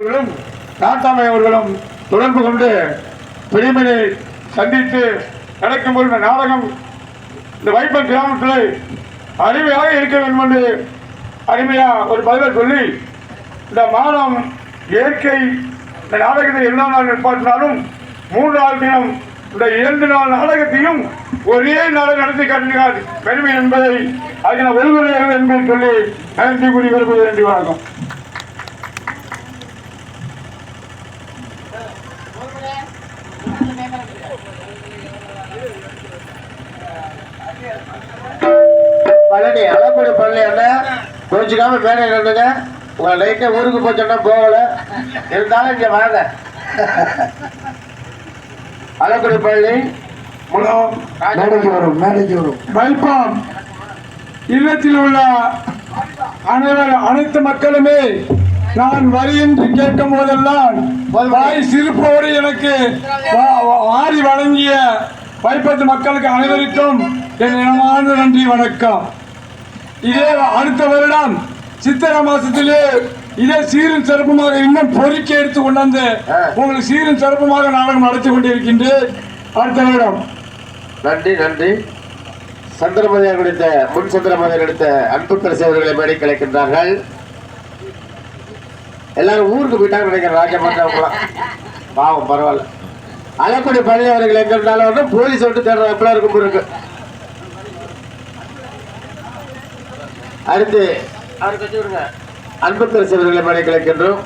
அவர்களும் நாட்டாமை அவர்களும் தொடர்பு கொண்டு பிரிவினை சந்தித்து நடக்கும் இந்த நாடகம் இந்த வைப்பன் கிராமத்தில் அருமையாக இருக்க வேண்டும் என்று அருமையா ஒரு பதிலை சொல்லி இந்த மாதம் இயற்கை இந்த நாடகத்தை எல்லா நாள் நிற்பாட்டினாலும் மூன்று தினம் இந்த இரண்டு நாள் நாடகத்தையும் ஒரே நாள் நடத்தி காட்டினார் பெருமை என்பதை அதனை ஒருவரையாக என்பதை சொல்லி நன்றி கூறி வருவது நன்றி வணக்கம். பழனி அளப்படி பழனி அண்ணன் கோச்சிக்காம மேலே நின்றுங்க உங்களை லைட்டா ஊருக்கு போச்சோன்னா போகல. இருந்தாலும் இங்க வாங்க. அளப்படி பழனி. மேடைக்கு வரும் மேடைக்கு வரும். வைப்பாம் இல்லத்தில் உள்ள அனைவர் அனைத்து மக்களுமே நான் வரி என்று கேட்கும் போதெல்லாம் வாய் சிரிப்போடு எனக்கு வாரி வழங்கிய வைப்பத்து மக்களுக்கு அனைவருக்கும் என் இனமான நன்றி வணக்கம். இதே அடுத்த வருடம் சித்திரை மாசத்திலே இதே சீரும் சிறப்புமாக இன்னும் பொறுக்கி எடுத்து கொண்டாந்து. உங்களுக்கு சீரும் சிறப்புமாக நாடகம் நடத்தி கொண்டிருக்கின்றேன். அடுத்த வருடம். நன்றி நன்றி. சந்திரமதியார் கொடுத்த முன் சந்திரமதியார் எடுத்த அன்புக்கரசி அவர்களை மேடை கிடைக்கின்றார்கள் எல்லாரும் ஊருக்கு போயிட்டாங்க நினைக்கிறேன் ராஜமன்றவங்களாம் பாவம் பரவாயில்ல. அலக்குடி பழனி அவர்கள் எங்க இருந்தாலும் வந்து போலீஸ் விட்டு தேடுற எப்பலாம் இருக்கும் இருக்கு. அடுத்து அவருக்கு வச்சு விடுங்க. அன்புக்கரசி அவர்களை மேடை கிடைக்கின்றோம்.